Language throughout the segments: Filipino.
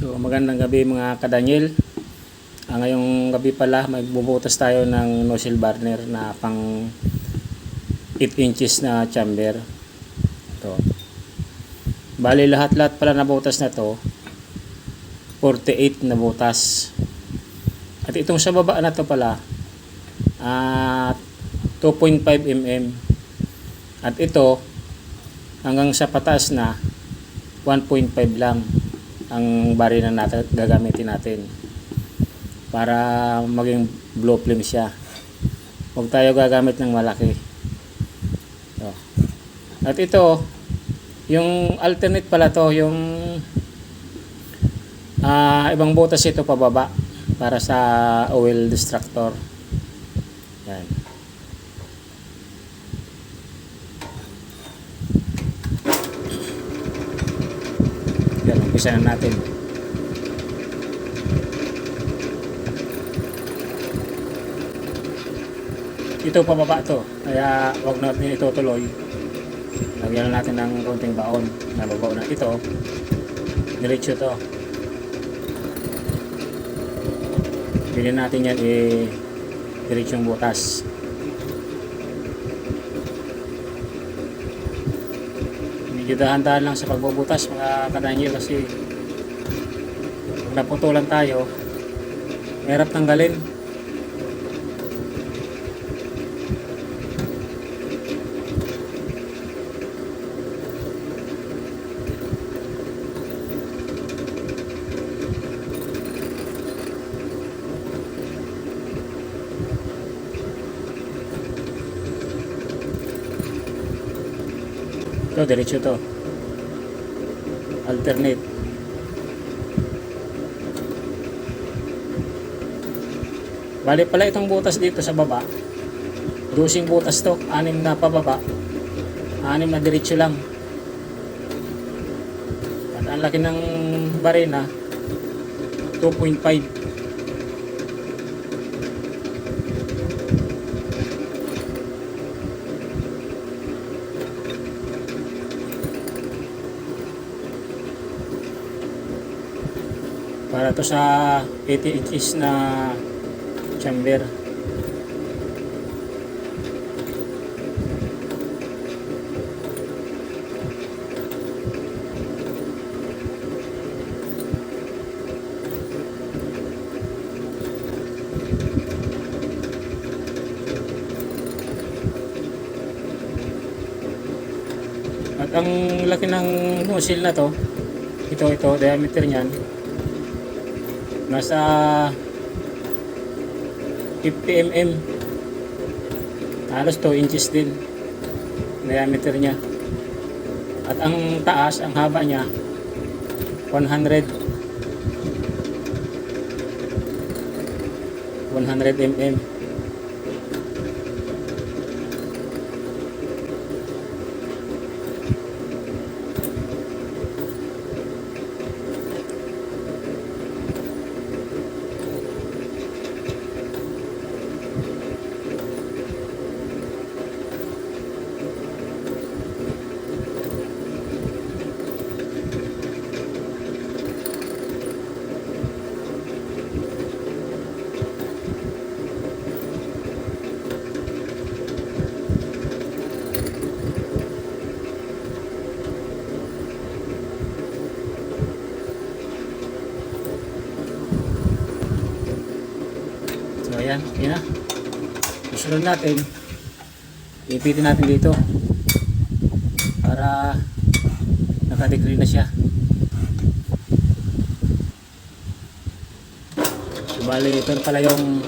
So magandang gabi mga kadanyel. Ah, ngayong gabi pala magbubutas tayo ng nozzle burner na pang 8 inches na chamber. Ito. Bali lahat-lahat pala na butas na to 48 na butas. At itong sa baba na to pala ah 2.5 mm. At ito hanggang sa pataas na 1.5 lang ang bari na natin, gagamitin natin para maging blow flame siya. Huwag tayo gagamit ng malaki. So. at ito yung alternate pala to yung ah, ibang butas ito pababa para sa oil distractor yan yan umpisa na natin. Ito pababa to. Kaya wag natin itutuloy. Lagyan na natin ng konting baon. Na babaw na. Ito diretso to. Bilhin natin yan eh diretsong butas dahan-dahan lang sa pagbubutas mga kadanyel kasi naputulan tayo. Mahirap tanggalin Ito, diretso to. Alternate. Bali pala itong butas dito sa baba. Dosing butas to. Anim na pababa. Anim na diretso lang. At ang laki ng barena. 2.5. para to sa 80 inches na chamber. At ang laki ng nozzle na to ito ito diameter niyan nasa 50 mm halos 2 inches din. Diameter niya. At ang taas ang haba niya 100 100 mm So ayan, okay na. Susunod natin, ipitin natin dito para nakadegree na siya. Bali, ito pala yung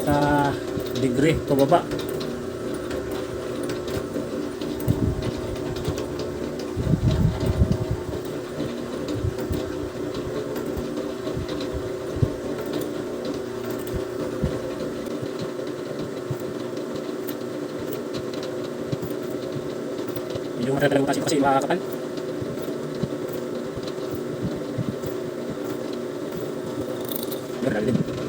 naka degree pababa. Medyo matatagal kasi kasi makakapal. Grabe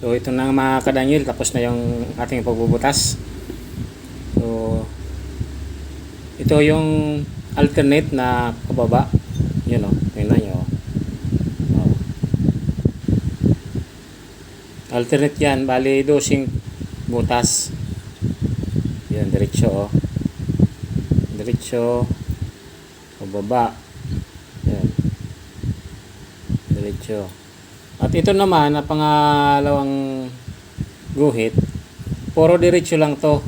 So ito na mga kadangil, tapos na yung ating pagbubutas. So ito yung alternate na pababa. Yun o, tingnan nyo. Oh. Alternate yan, bali dosing butas. Yan, diretso o. Diretso. Pababa. Yan. Diretso. At ito naman, na pangalawang guhit, puro diretso lang to.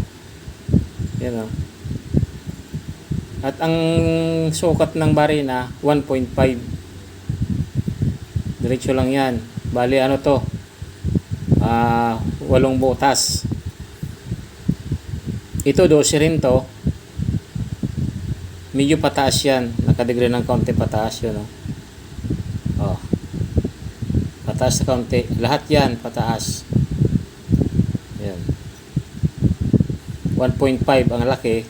Yan o. At ang sukat ng barina, 1.5. Diretso lang yan. Bali ano to? Ah, walong butas. Ito 12 rin to. Medyo pataas yan. Nakadegree ng kaunti pataas yun. Oh. oh. Pataas na kaunti. Lahat yan pataas. Yan. 1.5 ang laki.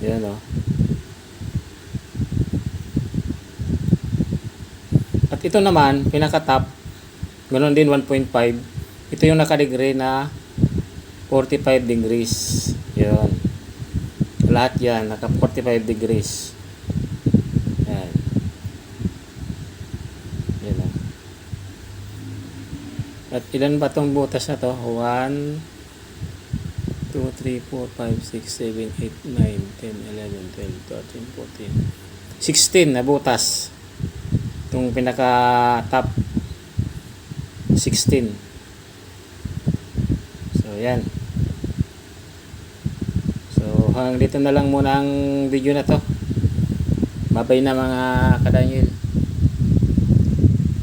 Yan o. At ito naman, pinaka-top, ganoon din 1.5. Ito yung nakadegree na 45 degrees. Yan. Lahat yan, naka 45 degrees. Yan. Yan o. At ilan ba tong butas na to? 1, 2, 3, 4, 5, 6, 7, 8, 9, 10, 11, 12, 13, 14. 16 na butas. Itong pinaka top 16. So, yan. So, hanggang dito na lang muna ang video na to. Babay na mga kadangil.